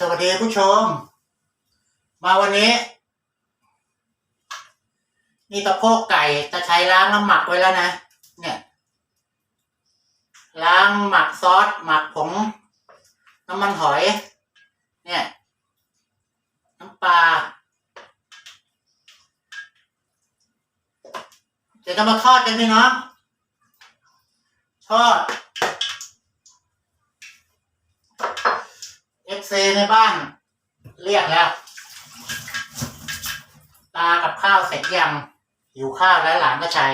สวัสดีผู้ชม มาวันนี้ นี่ตะโพกไก่จะใช้ล้างน้ำหมักไว้แล้วนะ เนี่ย ล้างหมักซอสหมักผงน้ำมันหอย เนี่ย น้ำปลาเดี๋ยวจะมาทอดกันพี่น้องทอด เอ็กเซในบ้าน เรียกแล้ว ตากับข้าวเสร็จยังหิวข้าวแล้วหลานก็ชัย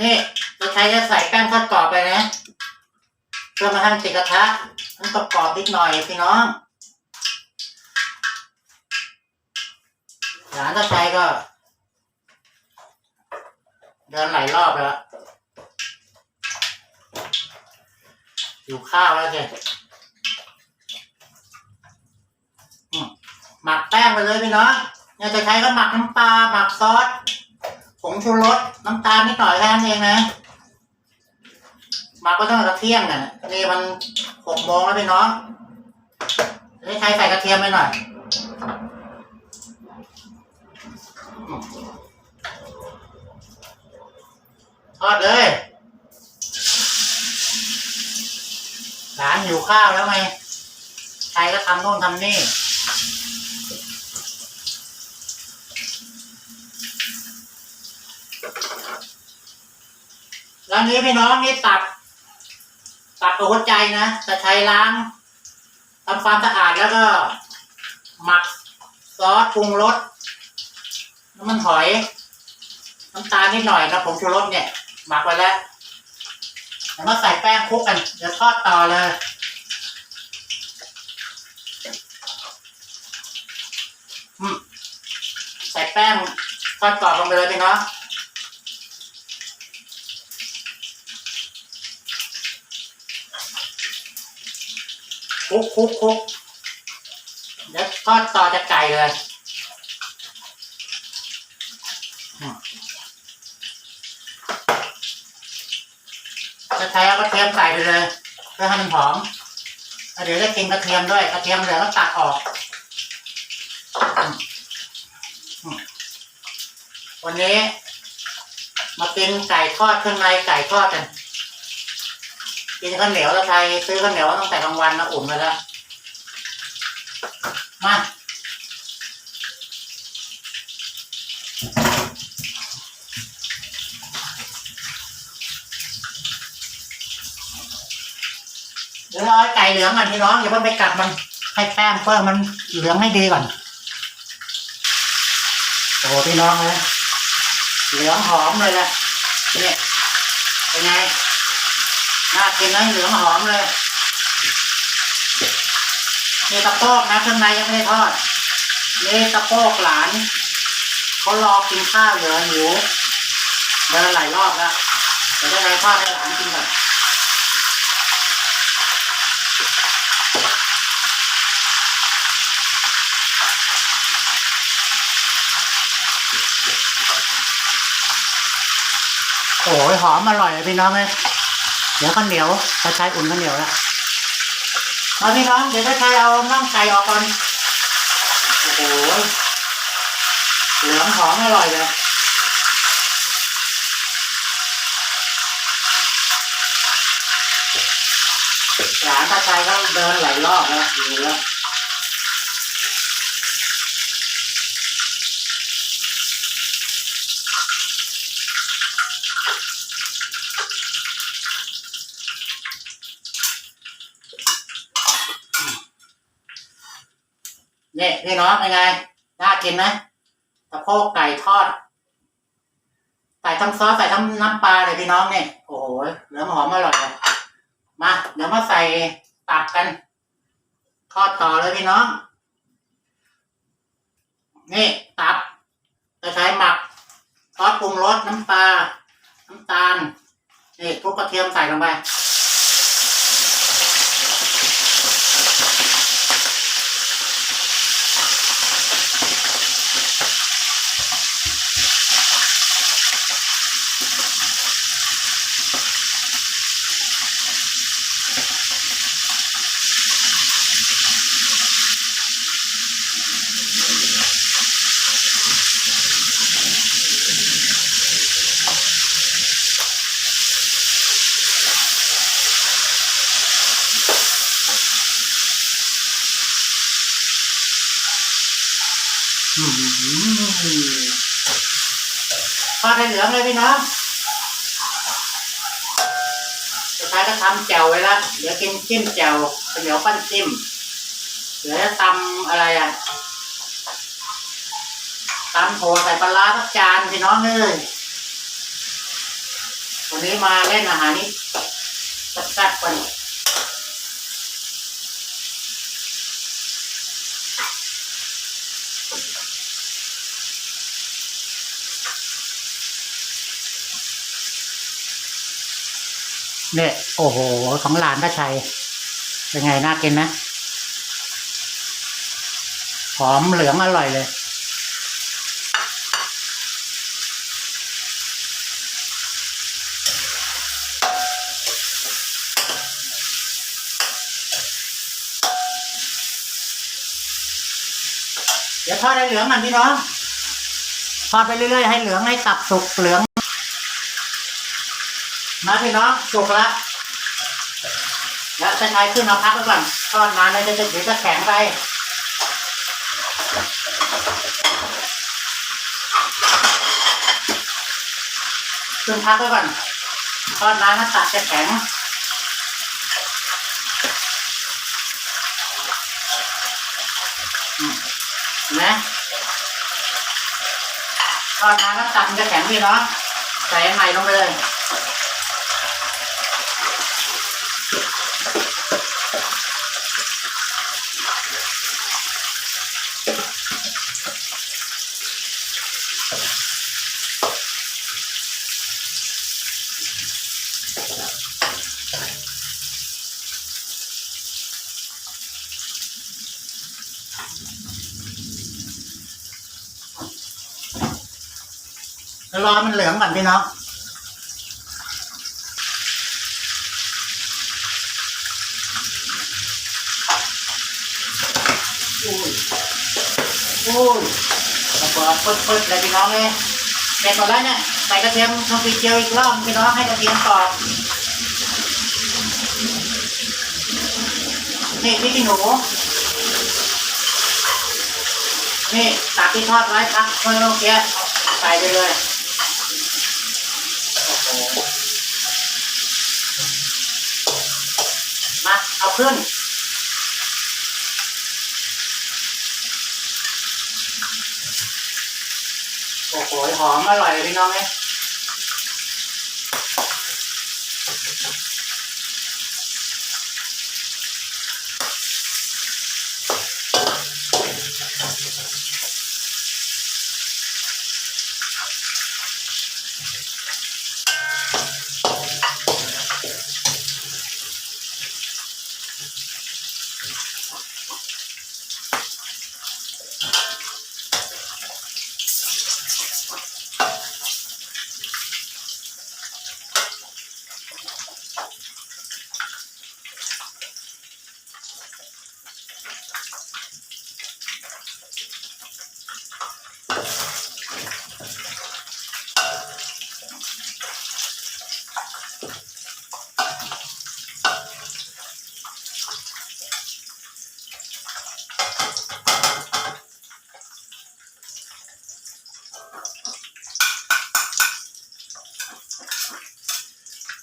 นี่เราใช้จะใส่แป้งทอดกรอบไปนะเพื่อมาทำติดกระทะมันกรอบนิดหน่อยพี่น้องหลานก็ชัยก็ เดินหลายรอบแล้วอยู่ข้าวแล้วสิอืมหมักแป้งไปเลยพี่น้องเนี่ยจะใช้ก็หมักน้ำปลาหมักซอสผงชูรสน้ำตาลนิดหน่อยแค่นั้นเองนะหมักก็ตั้งแต่เที่ยงน่ะนี่มันหกโมงแล้วพี่น้องนี่ใช้ใส่กระเทียมไปหน่อย อืมทอดเลยหลานหิวข้าวแล้วไงใครก็ทำโน่นทำนี่แล้วนี้พี่น้องนี่ตับตับกับหัวใจนะจะใช้ล้างทำความสะอาดแล้วก็ หมักซอสปรุงรสน้ำมันหอย น้ำตาลนิดหน่อยนะผงชูรสเนี่ย หมักไว้แล้วแล้วมาใส่แป้งคลุกกันเดี๋ยวทอดต่อเลยใส่แป้งทอดกรอบลงไปเลยพี่น้องคลุกคลุกคลุกเดี๋ยวทอดต่อจากไก่เลย จะใช้เอากระเทียมใส่ไปเลยเพื่อให้มันหอมเดี๋ยวจะกินกระเทียมด้วยกระเทียมเหลือก็ตักออก วันนี้ มากินไก่ทอดเครื่องในไก่ทอดกันกินข้าวเหนียวแล้วไทยซื้อข้าวเหนียวตั้งแต่กลางวันนะอุ่นไว้แล้วมา ดี๋ยวเราเอาไก่เหลืองก่อนพี่น้องอย่าเพิ่งไปกัดมันให้แป้งเพิ่มมันเหลืองให้ดีก่อนโอ้พี่น้องเลยเหลืองหอมเลยแหละเนี่ยเป็นไงน่ากินนะเหลืองหอมเลยนี่ตะโพกนะข้างในยังไม่ได้ทอดนี่ตะโพกหลานเขารอกินข้าวอยู่หิวเดินหลายรอบแล้วเดี๋ยวได้ไงทอดให้หลานกินก่อน โอ้ยหอมอร่อยเลยพี่น้องเลยเดี๋ยวข้าวเหนียวจะใช้อุ่นข้าวเหนียวแล้วเอาพี่น้องเดี๋ยวจะใช้เอาน่องไก่ออกก่อนโอ้โหเหลืองหอมอร่อยเลยหลานตาชัยก็เดินหลายรอบแล้วดูแล้ว เนี่ยพี่น้องเป็นไง น่ากินไหมตะโพกไก่ทอด ใส่ทั้งซอสใส่ทั้งน้ำปลาเลยพี่น้องเนี่ย โอ้โห เหลือหอมอร่อยเลยมา เดี๋ยวมาใส่ตับกัน ทอดต่อเลยพี่น้อง นี่ตับจะใช้หมักซอสปรุงรสน้ำปลา น้ำตาล นี่ทุกกระเทียมใส่ลงไป ทอดให้เหลืองเลยพี่น้องสุดท้ายก็ทำแจ่วไว้ละเดี๋ยวกินจิ้มแจ่วเหนียวปั้นจิ้มเดี๋ยวจะตำอะไรอะตำโถใส่ปลาสักจานพี่น้องเลยวันนี้มาเล่นอาหารนี้แซ่บๆกัน เนี่ย โอ้โห ของหลานก็ชัย เป็นไงน่ากินไหมหอมเหลืองอร่อยเลยเดี๋ยวทอดให้เหลืองมันพี่น้อง ทอดไปเรื่อยๆให้เหลืองให้ตับสุกเหลือง มาพี่น้องสุกแล้วแล้วจะใช้ขึ้นมาพักไว้ก่อนทอดนานเลยจะจะเดี๋ยวจะแข็งไปขึ้นพักไว้ก่อนทอดนานนะตัดจะแข็งนไหมทอดนานแล้วตัดมันจะแข็งพี่น้องใส่ใหม่ลงไปเลย รอมันเหลืองก่อนพี่น้องอุ้ยอุ้ยแล้วก็ปึ๊ดๆเลยพี่น้องเลยเสร็จหมดแล้วเนี่ยใส่กระเทียมลงไปเจียวอีกรอบพี่น้องให้กระเทียมกรอบนี่พริกขี้หนูนี่ตักที่ทอดไว้ครับเมื่อกี้ใส่ไปเลยโอ้โหมา เอาขึ้น โอ้โหหอมอร่อยเลยพี่น้องเนี่ย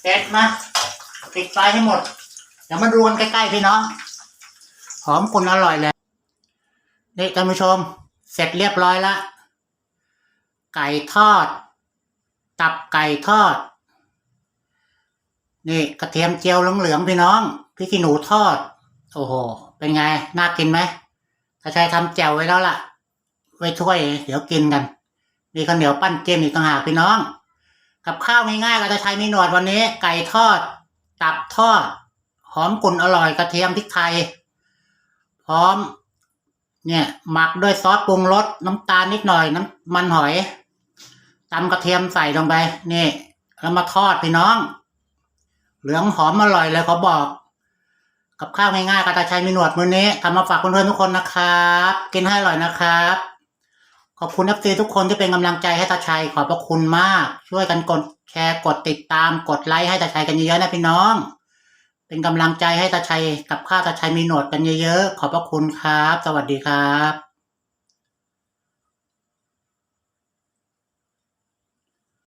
เสร็จมาปิดไฟให้หมด เดี๋ยวมาดูกันใกล้ๆพี่น้อง หอมกลุ่นอร่อยเลยนี่ท่านผู้ชม เสร็จเรียบร้อยละ ไก่ทอด ตับไก่ทอด นี่กระเทียมเจียวเหลืองๆพี่น้องพริกขี้หนูทอด โอ้โห เป็นไง น่ากินไหมถ้าใช้ทำแจ่วไว้แล้วล่ะ ไว้ถ้วย เดี๋ยวกินกัน มีข้าวเหนียวปั้นเจมอีกต่างหากพี่น้อง กับข้าวง่ายๆก็จะใช้มีหนวดวันนี้ ไก่ทอด ตับทอด หอมกลุ่นอร่อยกระเทียมพริกไทย พร้อม เนี่ยหมักด้วยซอสปรุงรสน้ำตาลนิดหน่อยน้ำมันหอยตำกระเทียมใส่ลงไปนี่แล้วมาทอดพี่น้อง เหลืองหอมอร่อยเลยเขาบอก กับข้าวง่ายๆก็จะใช้มีหนวดมือนี้ทำมาฝากเพื่อนๆทุกคนนะครับ กินให้อร่อยนะครับ ขอบคุณเอฟซีทุกคนที่เป็นกำลังใจให้ตาชัย ขอบพระคุณมาก ช่วยกันกดแชร์กดติดตามกดไลค์ให้ตาชัยกันเยอะๆนะพี่น้อง เป็นกำลังใจให้ตาชัยกับข้าตาชัยมีโหนดกันเยอะๆขอบพระคุณครับ สวัสดีครับ